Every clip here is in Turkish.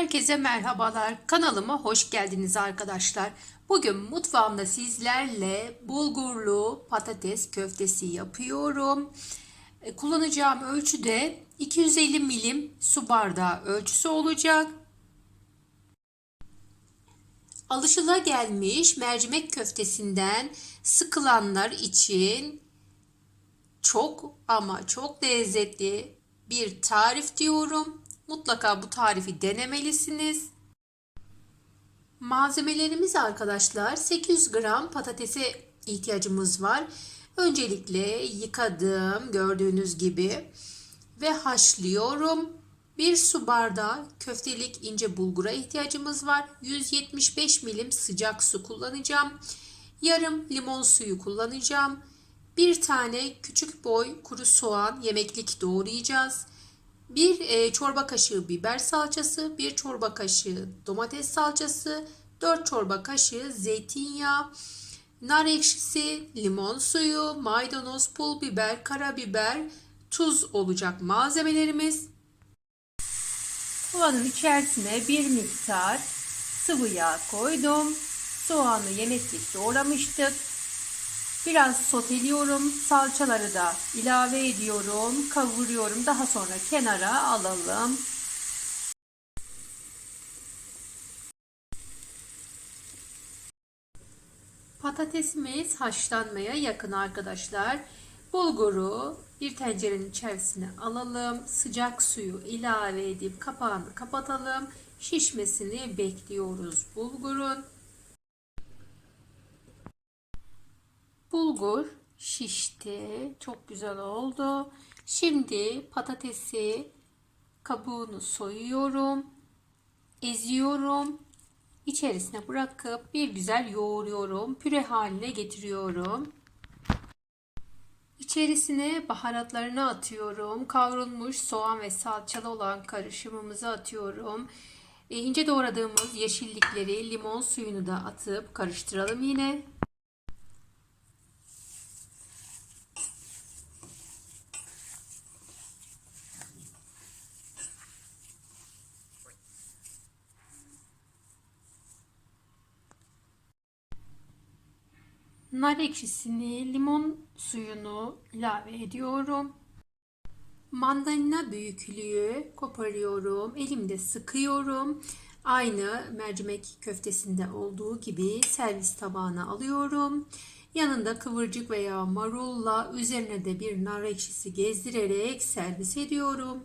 Herkese merhabalar. Kanalıma hoş geldiniz arkadaşlar. Bugün mutfağımda sizlerle bulgurlu patates köftesi yapıyorum. E, Kullanacağım ölçü de 250 milim su bardağı ölçüsü olacak. Alışılagelmiş mercimek köftesinden sıkılanlar için çok ama çok lezzetli bir tarif diyorum. Mutlaka bu tarifi denemelisiniz. Malzemelerimiz arkadaşlar 800 gram patatese ihtiyacımız var. Öncelikle yıkadım gördüğünüz gibi ve haşlıyorum. Bir su bardağı köftelik ince bulgura ihtiyacımız var. 175 milim sıcak su kullanacağım. Yarım limon suyu kullanacağım. Bir tane küçük boy kuru soğan yemeklik doğrayacağız. Bir e, çorba kaşığı biber salçası, bir çorba kaşığı domates salçası, 4 çorba kaşığı zeytinyağı, nar ekşisi, limon suyu, maydanoz, pul biber, karabiber, tuz olacak malzemelerimiz. Kovanın içerisine bir miktar sıvı yağ koydum. Soğanı yemeklik doğramıştık. Biraz soteliyorum. Salçaları da ilave ediyorum. Kavuruyorum. Daha sonra kenara alalım. Patatesimiz haşlanmaya yakın arkadaşlar. Bulguru bir tencerenin içerisine alalım. Sıcak suyu ilave edip kapağını kapatalım. Şişmesini bekliyoruz bulgurun. Bulgur şişti. Çok güzel oldu. Şimdi patatesi kabuğunu soyuyorum. Eziyorum. İçerisine bırakıp bir güzel yoğuruyorum. Püre haline getiriyorum. İçerisine baharatlarını atıyorum. Kavrulmuş soğan ve salçalı olan karışımımızı atıyorum. E, ince doğradığımız yeşillikleri, limon suyunu da atıp karıştıralım yine. Nar ekşisini, limon suyunu ilave ediyorum. Mandalina büyüklüğü koparıyorum. Elimde sıkıyorum. Aynı mercimek köftesinde olduğu gibi servis tabağına alıyorum. Yanında kıvırcık veya marulla üzerine de bir nar ekşisi gezdirerek servis ediyorum.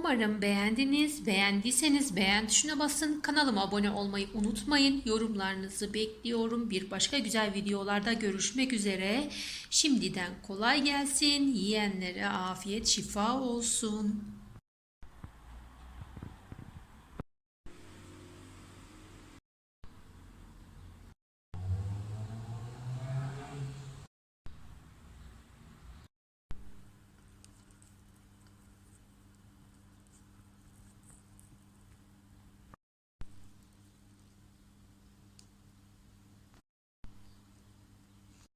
Umarım beğendiniz. Beğendiyseniz beğen tuşuna basın. Kanalıma abone olmayı unutmayın. Yorumlarınızı bekliyorum. Bir başka güzel videolarda görüşmek üzere. Şimdiden kolay gelsin. Yiyenlere afiyet şifa olsun.